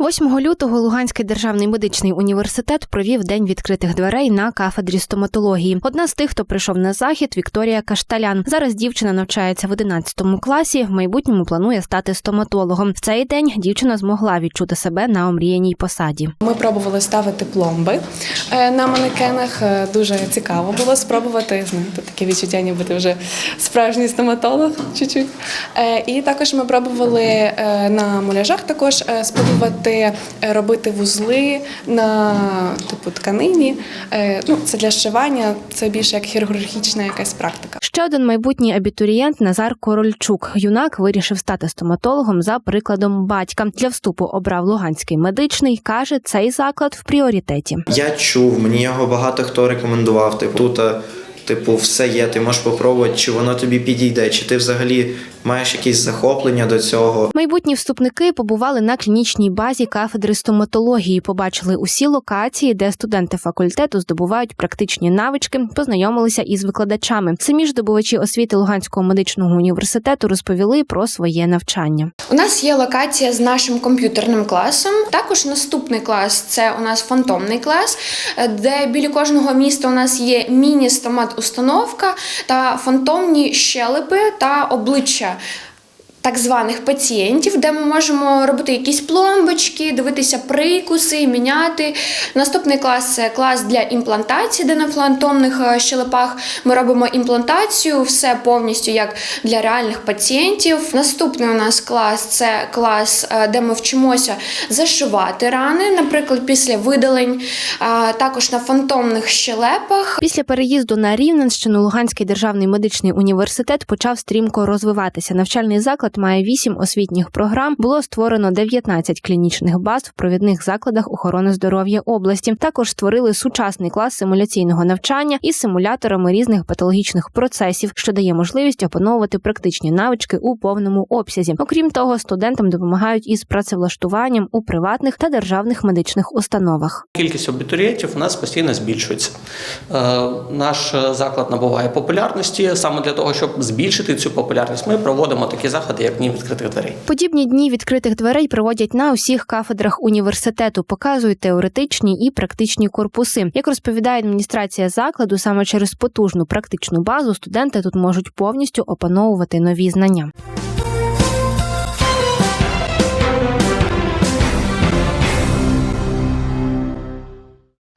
8 лютого Луганський державний медичний університет провів день відкритих дверей на кафедрі стоматології. Одна з тих, хто прийшов на захід, Вікторія Кашталян. Зараз дівчина навчається в 11 класі. В майбутньому планує стати стоматологом. В цей день дівчина змогла відчути себе на омріяній посаді. Ми пробували ставити пломби е, на манекенах. Е, Дуже цікаво було спробувати. Знаєте, таке відчуття, ніби ти вже справжній стоматолог чуть-чуть. Е, І також ми пробували на муляжах також спробувати е, робити вузли на типу тканині. Е, Ну, це для зшивання, це більше як хірургічна якась практика. Ще один майбутній абітурієнт Назар Корольчук. Юнак вирішив стати стоматологом за прикладом батька. Для вступу обрав Луганський медичний. каже, цей заклад в пріоритеті. Я чув, мені його багато хто рекомендував. Типу, тут, е, типу, все є, ти можеш попробувати, чи воно тобі підійде, чи ти взагалі маєш якісь захоплення до цього. Майбутні вступники побували на клінічній базі кафедри стоматології, побачили усі локації, де студенти факультету здобувають практичні навички, познайомилися із викладачами. Самі ж здобувачі освіти Луганського медичного університету розповіли про своє навчання. У нас є локація з нашим комп'ютерним класом. Також наступний клас це у нас фантомний клас, де біля кожного міста у нас є міні-стомат-установка та фантомні щелепи та обличчя. Так званих пацієнтів, де ми можемо робити якісь пломбочки, дивитися прикуси, міняти. Наступний клас це клас для імплантації, де на фантомних е, щелепах ми робимо імплантацію, все повністю як для реальних пацієнтів. Наступний у нас клас це клас, е, де ми вчимося зашивати рани, наприклад, після видалень, також на фантомних щелепах. Після переїзду на Рівненщину Луганський державний медичний університет почав стрімко розвиватися. Навчальний заклад має вісім освітніх програм. Було створено 19 клінічних баз в провідних закладах охорони здоров'я області. Також створили сучасний клас симуляційного навчання із симуляторами різних патологічних процесів, що дає можливість опановувати практичні навички у повному обсязі. Окрім того, студентам допомагають із працевлаштуванням у приватних та державних медичних установах. Кількість абітурієнтів у нас постійно збільшується. Е, Наш заклад набуває популярності. Саме для того, щоб збільшити цю популярність, ми проводимо такі заходи, як дні відкритих дверей. Подібні дні відкритих дверей проводять на усіх кафедрах університету, показують теоретичні і практичні корпуси. Як розповідає адміністрація закладу, саме через потужну практичну базу студенти тут можуть повністю опановувати нові знання.